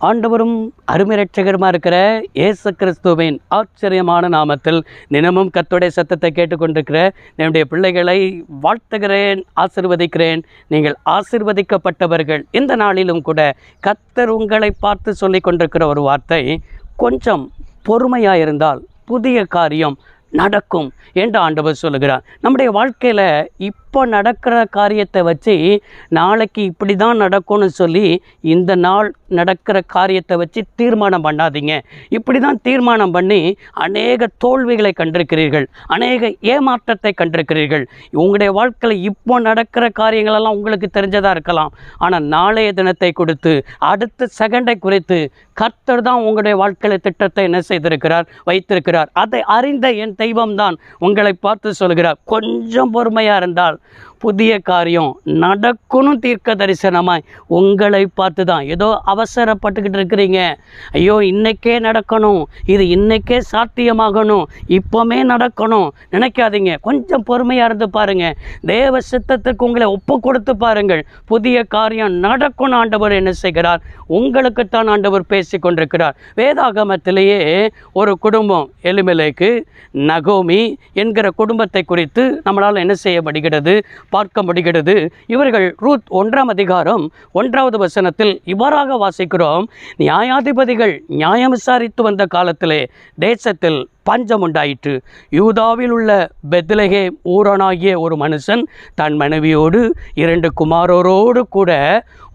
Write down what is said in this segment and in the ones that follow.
ஆண்டவரும் அருமைரட்சகருமா இருக்கிற இயேசு கிறிஸ்துவின் ஆச்சரியமான நாமத்தில் தினமும் கர்த்தருடைய சத்தத்தை கேட்டுக்கொண்டிருக்கிற என்னுடைய பிள்ளைகளை வாழ்த்துகிறேன் ஆசிர்வதிக்கிறேன். நீங்கள் ஆசிர்வதிக்கப்பட்டவர்கள். இந்த நாளிலும் கூட கத்தர் உங்களை பார்த்து சொல்லி கொண்டிருக்கிற ஒரு வார்த்தை கொஞ்சம் பொறுமையாக இருந்தால் புதிய காரியம் நடக்கும் என்று ஆண்டவர் சொல்லுகிறார். நம்முடைய வாழ்க்கையில் இப்போ நடக்கிற காரியத்தை வச்சு நாளைக்கு இப்படி தான் நடக்கும்னு சொல்லி இந்த நாள் நடக்கிற காரியத்தை வச்சு தீர்மானம் பண்ணாதீங்க. இப்படி தான் தீர்மானம் பண்ணி அநேக தோல்விகளை கண்டிருக்கிறீர்கள். அநேக ஏமாற்றத்தை கண்டிருக்கிறீர்கள். உங்களுடைய வாழ்க்கையில் இப்போ நடக்கிற காரியங்களெல்லாம் உங்களுக்கு தெரிஞ்சதாக இருக்கலாம். ஆனால் நாளைய தினத்தை கொடுத்து அடுத்த செகண்டை குறைத்து கர்த்தர் தான் உங்களுடைய வாழ்க்கையில் திட்டத்தை என்ன செய்திருக்கிறார்? வைத்திருக்கிறார். அதை அறிந்த என் தெய்வம்தான் உங்களை பார்த்து சொல்கிறார். கொஞ்சம் பொறுமையாக இருந்தால் புதிய காரியம் நடக்கணும் தீர்க்க தரிசனமாய் உங்களை பார்த்து தான் ஏதோ அவசரப்பட்டுக்கிட்டு இருக்கிறீங்க. ஐயோ இன்றைக்கே நடக்கணும். இது இன்றைக்கே சாத்தியமாகணும். இப்போமே நடக்கணும். நினைக்காதீங்க. கொஞ்சம் பொறுமையாக இருந்து பாருங்கள் தேவ சித்தத்துக்கு உங்களை ஒப்பு கொடுத்து பாருங்கள். புதிய காரியம் நடக்கணும் ஆண்டவர் என்ன செய்கிறார்? உங்களுக்குத்தான் ஆண்டவர் பேசி கொண்டிருக்கிறார். வேதாகமத்திலேயே ஒரு குடும்பம் எலிமலைக்கு நகோமி என்கிற குடும்பத்தை குறித்து நம்மளால் என்ன செய்யப்படுகிறது? பார்க்க முடிகிறது. இவர்கள் ரூத் ஒன்றாம் அதிகாரம் ஒன்றாவது வசனத்தில் இவ்வாறாக வாசிக்கிறோம். நியாயாதிபதிகள் நியாயம் விசாரித்து வந்த காலத்திலே தேசத்தில் பஞ்சம் உண்டாயிற்று. யூதாவில் உள்ள பெத்லகே ஊரனாகிய ஒரு மனுஷன் தன் மனைவியோடு இரண்டு குமாரோரோடு கூட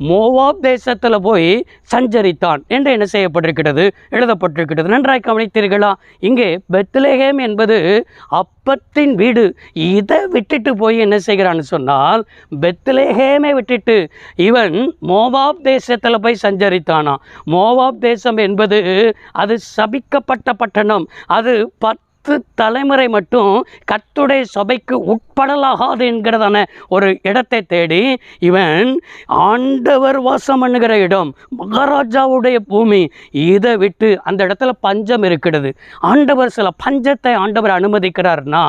மோவாப் தேசத்தில் போய் சஞ்சரித்தான் என்று என்ன செய்யப்பட்டிருக்கிறது? எழுதப்பட்டிருக்கிறது. நன்றாய் கவனித்தீர்களா? இங்கே பெத்லகேம் என்பது அப்பத்தின் வீடு. இதை விட்டுட்டு போய் என்ன செய்கிறான்னு சொன்னால் பெத்லேஹேமே விட்டுட்டு இவன் மோவாப் தேசத்தில் போய் சஞ்சரித்தானா? மோவாப் தேசம் என்பது அது சபிக்கப்பட்ட பட்டணம். அது but பத்து தலைமுறை மட்டும் கத்துடைய சபைக்கு உட்படலாகாது என்கிறதான ஒரு இடத்தை தேடி இவன் ஆண்டவர் வாசம் பண்ணுகிற இடம் மகாராஜாவுடைய பூமி இதை விட்டு அந்த இடத்துல பஞ்சம் இருக்கிறது. ஆண்டவர் சில பஞ்சத்தை ஆண்டவர் அனுமதிக்கிறார்னா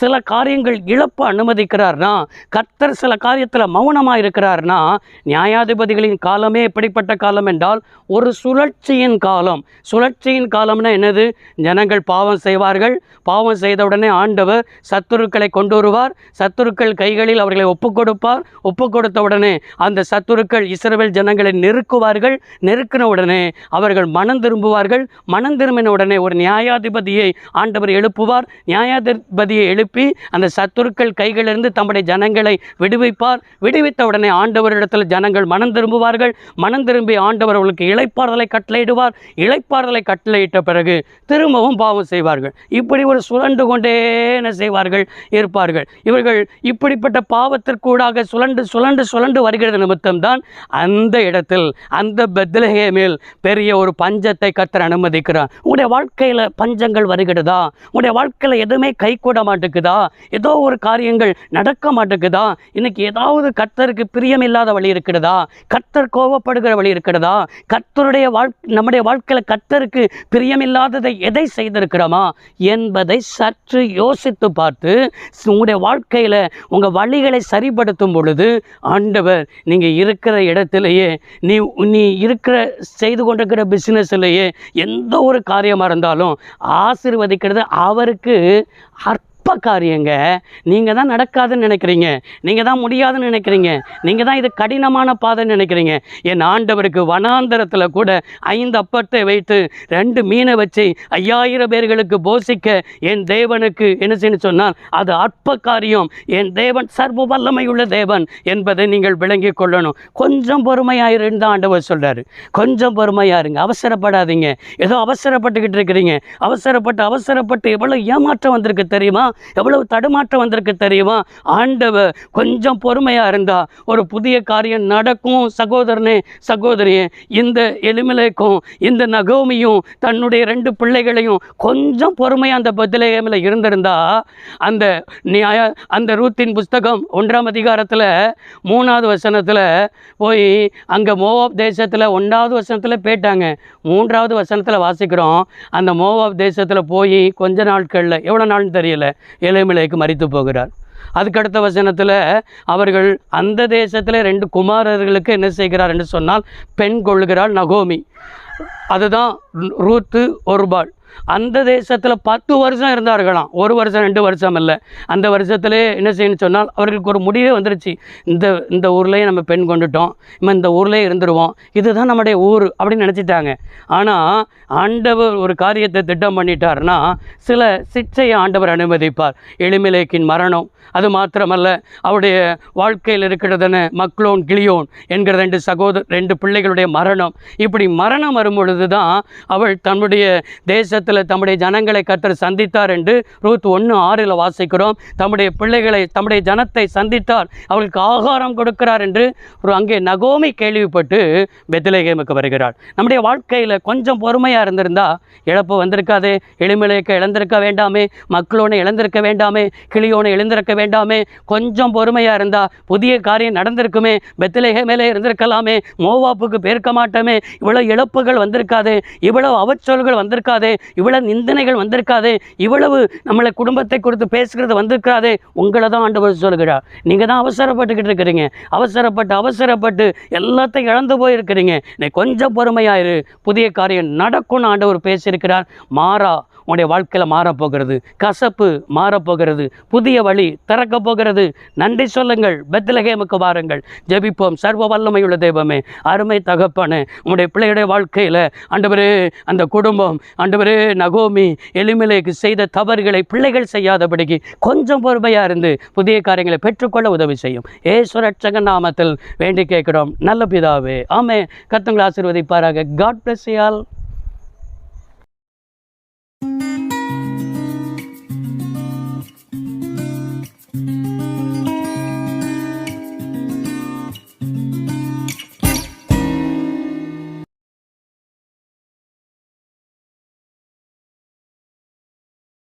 சில காரியங்கள் இழப்பு அனுமதிக்கிறார்னா கர்த்தர் சில காரியத்தில் மௌனமாக இருக்கிறார்னா நியாயாதிபதிகளின் காலமே எப்படிப்பட்ட காலம் என்றால் ஒரு சுழற்சியின் காலம். சுழற்சியின் காலம்னா என்னது? ஜனங்கள் பாவம் செய்வார்கள் பாவம் செய்த உடனே ஆண்டவர் சத்துருக்களை கொண்டு வருவார் சத்துருக்கள் கைகளில் அவர்களை ஒப்பு கொடுப்பார். ஒப்பு கொடுத்தவுடனே அந்த சத்துருக்கள் இஸ்ரவேல் ஜனங்களை நெருக்குவார்கள். நெருக்கின உடனே அவர்கள் மனம் திரும்புவார்கள். மனம் திரும்பின உடனே ஒரு நியாயாதிபதியை ஆண்டவர் எழுப்புவார். நியாயாதிபதியை எழுப்பி அந்த சத்துருக்கள் கைகளிலிருந்து தம்முடைய ஜனங்களை விடுவிப்பார். விடுவித்த உடனே ஆண்டவரிடத்தில் ஜனங்கள் மனம் திரும்புவார்கள். மனம் திரும்பி ஆண்டவர் அவர்களுக்கு இழைப்பாறுதலை கட்டளையிடுவார். இழைப்பாறுதலை கட்டளையிட்ட பிறகு திரும்பவும் பாவம் செய்வார்கள். இப்படி ஒரு சுழண்டு கொண்டே என்ன செய்வார்கள்? இருப்பார்கள். இவர்கள் இப்படிப்பட்ட பாவத்திற்கூடாக சுழண்டு சுழண்டு சுழண்டு வருகிறது நிமித்தம்தான் அந்த இடத்தில் அந்த பெத்லஹேமில் பெரிய ஒரு பஞ்சத்தை கத்தர் அனுமதிக்கிறார். உங்களுடைய வாழ்க்கையில் பஞ்சங்கள் வருகிறதா? உங்களுடைய வாழ்க்கையில் எதுவுமே கை கூட மாட்டேங்குதா ஏதோ ஒரு காரியங்கள் நடக்க மாட்டேங்குதா இன்னைக்கு ஏதாவது கர்த்தருக்கு பிரியமில்லாத வழி இருக்கிறதா? கர்த்தர் கோபப்படுகிற வழி இருக்கிறதா? கத்தருடைய வாழ் நம்முடைய வாழ்க்கையில் கத்தருக்கு பிரியமில்லாததை எதை செய்திருக்கிறோமா? என்பதை சற்று யோசித்து பார்த்து உங்களுடைய வாழ்க்கையில் உங்கள் வழிகளை சரிப்படுத்தும் பொழுது ஆண்டவர் நீங்கள் இருக்கிற இடத்திலேயே நீ நீ இருக்கிற செய்து கொண்டிருக்கிற பிஸ்னஸ்லேயே எந்த ஒரு காரியமாக இருந்தாலும் ஆசிர்வதிக்கிறது அவருக்கு அர்த்த அற்ப காரியங்க. நீங்கள் தான் நடக்காதுன்னு நினைக்கிறீங்க. நீங்கள் தான் முடியாதுன்னு நினைக்கிறீங்க. நீங்கள் தான் இது கடினமான பாதைன்னு நினைக்கிறீங்க. என் ஆண்டவருக்கு வனாந்தரத்தில் கூட ஐந்து அப்பத்தை வைத்து ரெண்டு மீனை வச்சு ஐயாயிரம் பேர்களுக்கு போஷிக்க என் தேவனுக்கு என்ன செய்யணும் சொன்னால் அது அற்ப காரியம். என் தேவன் சர்வ வல்லமையுள்ள தேவன் என்பதை நீங்கள் விளங்கிக் கொள்ளணும். கொஞ்சம் பொறுமையாக இருந்தால் ஆண்டவர் சொல்கிறாரு கொஞ்சம் பொறுமையாக இருங்க. அவசரப்படாதீங்க. ஏதோ அவசரப்பட்டுக்கிட்டு இருக்கிறீங்க. அவசரப்பட்டு அவசரப்பட்டு எவ்வளோ ஏமாற்றம் வந்திருக்கு தெரியுமா? எவ்வளவு தடுமாற்றம் வந்திருக்கு தெரியுமா? ஆண்டவர் கொஞ்சம் பொறுமையாக இருந்தால் ஒரு புதிய காரியம் நடக்கும் சகோதரனே சகோதரியே. இந்த எளிமலைக்கும் இந்த நகோமியும் தன்னுடைய ரெண்டு பிள்ளைகளையும் கொஞ்சம் பொறுமையாக அந்த பதிலேமில் இருந்திருந்தா அந்த நியாய அந்த ரூத்தின் புஸ்தகம் ஒன்றாம் அதிகாரத்தில் மூணாவது வசனத்தில் போய் அங்கே மோவாப் தேசத்தில் ஒன்றாவது வசனத்தில் போயிட்டாங்க மூன்றாவது வசனத்தில் வாசிக்கிறோம். அந்த மோவாப் தேசத்தில் போய் கொஞ்ச நாட்களில் எவ்வளோ நாள்னு தெரியல. இளமிலைக்கு மறித்து போகிறார். அதுக்கடுத்த வசனத்தில் அவர்கள் அந்த தேசத்தில் ரெண்டு குமாரர்களுக்கு என்ன செய்கிறார் என்று சொன்னால் பெண் கொள்கிறாள் நகோமி. அதுதான் ரூத்து ஒருபாள் அந்த தேசத்தில் பத்து வருஷம் இருந்தார்களாம். ஒரு வருஷம் ரெண்டு வருஷம் இல்லை அந்த வருஷத்துல என்ன செய்யணும்னு சொன்னால் அவர்களுக்கு ஒரு முடிவே வந்துருச்சு. இந்த இந்த ஊர்லேயே நம்ம பெண் கொண்டுட்டோம். நம்ம இந்த ஊர்லேயே இருந்துருவோம். இதுதான் நம்முடைய ஊர் அப்படின்னு நினச்சிட்டாங்க. ஆனால் ஆண்டவர் ஒரு காரியத்தை திட்டம் பண்ணிட்டாருன்னா சில சிக்ஷையை ஆண்டவர் அனுமதிப்பார். எளிமலைக்கின் மரணம் அது மாத்திரமல்ல அவருடைய வாழ்க்கையில் இருக்கிறதுன மக்ளோன் கிளியோன் என்கிற ரெண்டு சகோதர ரெண்டு பிள்ளைகளுடைய மரணம். இப்படி மரணம் வரும் பொழுது தான் அவள் தன்னுடைய தேச தேசத்தில் தம்முடைய ஜனங்களை கத்தர் சந்தித்தார் என்று ரூத் ஒன்று ஆறில் வாசிக்கிறோம். தம்முடைய பிள்ளைகளை தம்முடைய ஜனத்தை சந்தித்தார். அவளுக்கு ஆகாரம் கொடுக்கிறார் என்று ஒரு அங்கே நகோமி கேள்விப்பட்டு பெத்லேகேமுக்கு வருகிறார். நம்முடைய வாழ்க்கையில் கொஞ்சம் பொறுமையாக இருந்திருந்தா இழப்பு வந்திருக்காதே எளிமலைக்க இழந்திருக்க வேண்டாமே மக்களோனை இழந்திருக்க வேண்டாமே கிளியோனை எழுந்திருக்க வேண்டாமே கொஞ்சம் பொறுமையாக இருந்தா புதிய காரியம் நடந்திருக்குமே பெத்திலேகே மேலே இருந்திருக்கலாமே மோவாப்புக்கு பேர்க்க மாட்டோமே இவ்வளோ இழப்புகள் வந்திருக்காது இவ்வளவு அவச்சொல்கள் வந்திருக்காதே இவ்வளவு நிந்தனைகள் வந்திருக்காதே இவ்வளவு நம்மளை குடும்பத்தை குறித்து பேசுகிறது வந்திருக்காதே உங்களை தான் ஆண்டவர் சொல்கிறார் நீங்கள் தான் அவசரப்பட்டுக்கிட்டு இருக்கிறீங்க. அவசரப்பட்டு அவசரப்பட்டு எல்லாத்தையும் இழந்து போயிருக்கிறீங்க. நீ கொஞ்சம் பொறுமையாயிரு புதிய காரியம் நடக்கும்னு ஆண்டவர் பேசியிருக்கிறார். மாறா உன்னுடைய வாழ்க்கையில் மாறப்போகிறது. கசப்பு மாறப்போகிறது. புதிய வழி திறக்கப் போகிறது. நன்றி சொல்லுங்கள். பெத்லகேமுக்கு வாருங்கள். ஜெபிப்போம். சர்வ வல்லமையுள்ள தெய்வமே அருமை தகப்பனு உன்னுடைய பிள்ளையுடைய வாழ்க்கையில் ஆண்டவரே அந்த குடும்பம் ஆண்டவரே நகோமி எளிமலைக்கு செய்த தவறுகளை பிள்ளைகள் செய்யாதபடிக்கு கொஞ்சம் பொறுமையாக இருந்து புதிய காரியங்களை பெற்றுக்கொள்ள உதவி செய்யும். ஏஸ்வரட்சக நாமத்தில் வேண்டி கேட்கிறோம். நல்ல பிதாவே ஆமே கத்துங்களை ஆசீர்வதிப்பாராக. காட் பிளஸ் யால்